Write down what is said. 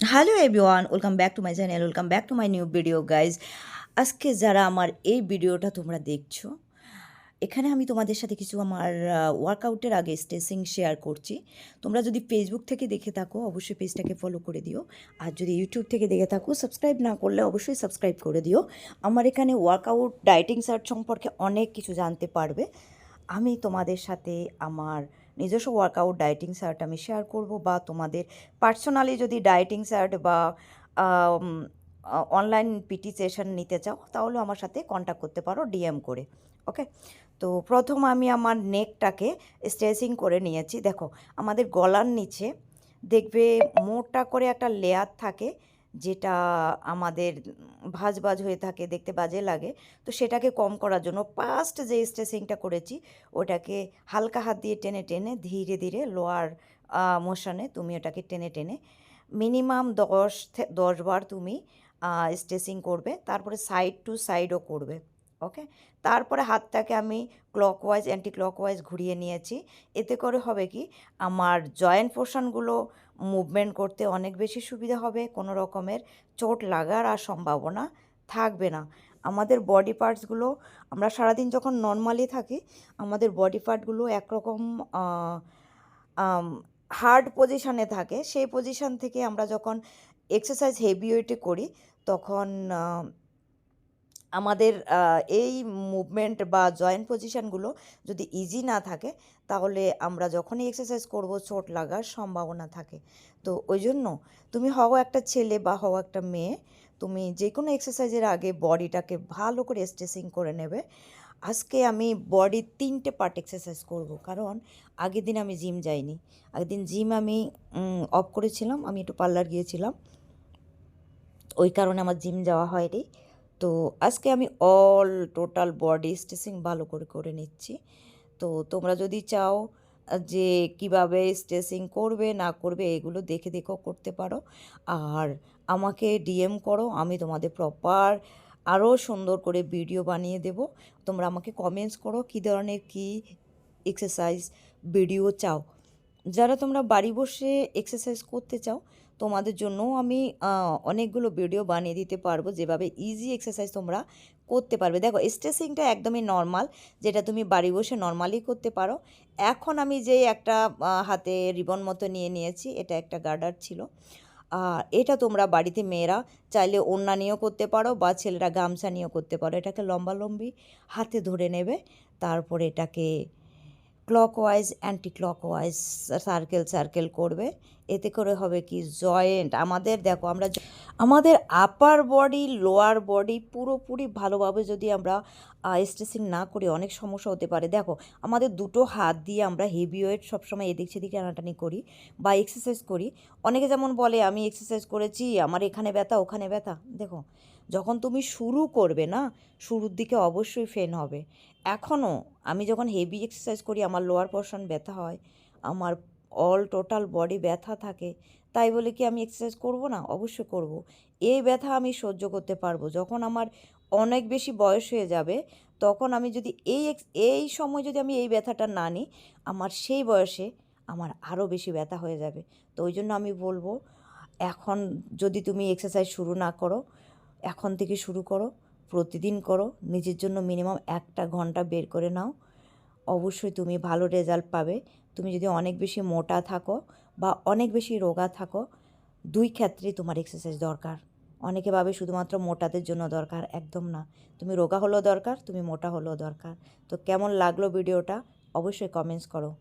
Hello everyone, welcome back to my channel, welcome back to my new video guys আজকে যারা আমার এই ভিডিওটা তোমরা দেখছ, এখানে আমি তোমাদের সাথে কিছু আমার ওয়ার্কআউটের আগে স্টেসিং শেয়ার করছি। তোমরা যদি ফেসবুক থেকে দেখে থাকো, অবশ্যই পেজটাকে ফলো করে দিও। আর যদি ইউটিউব থেকে দেখে থাকো সাবস্ক্রাইব না করলে অবশ্যই সাবস্ক্রাইব করে দিও। আমার এখানে ওয়ার্কআউট ডায়েটিং সার্চ সম্পর্কে অনেক কিছু জানতে পারবে। আমি তোমাদের সাথে আমার নিজস্ব ওয়ার্কআউট ডায়েটিং চার্ট আমি শেয়ার করব বা তোমাদের পার্সোনালি যদি ডায়েটিং চার্ট বা অনলাইন পিটি সেশন নিতে চাও, তাহলে আমার সাথে কন্ট্যাক্ট করতে পারো ডিএম করে ওকে তো প্রথম আমি আমার নেকটাকে স্ট্রেচিং করে নিয়েছি, দেখো, আমাদের গলার নিচে দেখবে মোটা করে একটা লেয়ার থাকে যেটা আমাদের ভাজ ভাজ হয়ে থাকে, দেখতে বাজে লাগে। তো সেটাকে কম করার জন্য পাস্ট যে স্ট্রেসিংটা করেছি, ওটাকে হালকা হাত দিয়ে টেনে টেনে ধীরে ধীরে লোয়ার মোশনে তুমি ওটাকে টেনে টেনে মিনিমাম দশ থে- দশ বার তুমি স্ট্রেসিং করবে। তারপরে সাইড টু সাইডও করবে। ওকে? তারপরে হাতটাকে আমি ক্লকওয়াইজ অ্যান্টি ক্লকওয়াইজ ঘুরিয়ে নিয়েছি। এতে করে হবে কি? আমার জয়েন্ট পোর্শনগুলো মুভমেন্ট করতে অনেক বেশি সুবিধা হবে, কোনো রকমের চোট লাগার আর সম্ভাবনা থাকবে না। আমাদের বডি পার্টসগুলো আমরা সারাদিন যখন নর্মালি থাকি, আমাদের বডি পার্টগুলো একরকম হার্ড পজিশানে থাকে। সেই পজিশান থেকে আমরা যখন এক্সারসাইজ হেভি ওয়েটে করি, তখন আমাদের এই মুভমেন্ট বা জয়েন্ট পজিশানগুলো যদি ইজি না থাকে, তাহলে আমরা যখনই এক্সারসাইজ করব, চোট লাগার সম্ভাবনা থাকে। তো ওই জন্য তুমি হও একটা ছেলে বা হও একটা মেয়ে, তুমি যে কোনো এক্সারসাইজের আগে বডিটাকে ভালো করে স্ট্রেচিং করে নেবে। আজকে আমি বডির তিনটে পার্ট এক্সারসাইজ করব, কারণ আগের দিন আমি জিম যাইনি। আগের দিন জিম আমি অফ করেছিলাম, আমি একটু পার্লার গিয়েছিলাম। ওই কারণে আমার জিম যাওয়া হয়নি। তো আজকে আমি অল টোটাল বডি স্ট্রেচিং ভালো করে করে নিচ্ছি। তো তোমরা যদি চাও যে কীভাবে স্ট্রেচিং করবে, না করবে, এগুলো দেখে দেখেও করতে পারো। আর আমাকে ডিএম করো, আমি তোমাদের প্রপার আরও সুন্দর করে ভিডিও বানিয়ে দেব। তোমরা আমাকে কমেন্টস করো, কী ধরনের, কী এক্সারসাইজ ভিডিও চাও। যারা তোমরা বাড়ি বসে এক্সারসাইজ করতে চাও, তোমাদের জন্যও আমি অনেকগুলো ভিডিও বানিয়ে দিতে পারব যেভাবে ইজি এক্সারসাইজ তোমরা করতে পারবে। দেখো স্ট্রেসিংটা একদমই নর্মাল যেটা তুমি বাড়ি বসে নর্মালি করতে পারো। এখন আমি যে একটা হাতে রিবন মতো নিয়ে নিয়েছি, এটা একটা গার্ডার ছিল। আর এটা তোমরা বাড়িতে মেয়েরা চাইলে ওড়না নিয়েও করতে পারো বা ছেলেরা গামছা নিয়েও করতে পারো। এটাকে লম্বা লম্বি হাতে ধরে নেবে, তারপরে এটাকে clockwise anti clockwise circle circle করবে। এতে করে হবে কি জয়েন্ট আমাদের দেখো আমরা আমাদের আপার বডি লোয়ার বডি পুরোপুরি ভালোভাবে যদি আমরা স্ট্রেচিং না করি অনেক সমস্যা হতে পারে। দেখো, আমাদের দুটো হাত দিয়ে আমরা হেভি ওয়েট সবসময় এদিক সেদিকে টানাটানি করি বা এক্সারসাইজ করি। অনেকে যেমন বলে, আমি এক্সারসাইজ করেছি, আমার এখানে ব্যথা, ওখানে ব্যথা। দেখো, যখন তুমি শুরু করবে না, শুরুর দিকে অবশ্যই ফেন হবে। এখনও আমি যখন হেভি এক্সারসাইজ করি, আমার লোয়ার পোর্শন ব্যথা হয়, আমার অল টোটাল বডি ব্যথা থাকে তাই বলে কি আমি এক্সারসাইজ করব না? অবশ্যই করব। এই ব্যথা আমি সহ্য করতে পারব। যখন আমার অনেক বেশি বয়স হয়ে যাবে, তখন আমি যদি এই এই সময় যদি আমি এই ব্যথাটা না নিই, আমার সেই বয়সে আমার আরও বেশি ব্যথা হয়ে যাবে। তো ওই জন্য আমি বলব, এখন যদি তুমি এক্সারসাইজ শুরু না করো, এখন থেকে শুরু করো, প্রতিদিন করো, নিজের জন্য মিনিমাম একটা ঘণ্টা বের করে নাও। অবশ্যই তুমি ভালো রেজাল্ট পাবে। তুমি যদি অনেক বেশি মোটা থাকো বা অনেক বেশি রোগা থাকো, দুই ক্ষেত্রে তোমার এক্সারসাইজ দরকার। অনেকে ভাবে শুধুমাত্র মোটাদের জন্য দরকার, একদম না। তুমি রোগা হলেও দরকার, তুমি মোটা হলেও দরকার। তো কেমন লাগল ভিডিওটা, অবশ্যই কমেন্টস করো।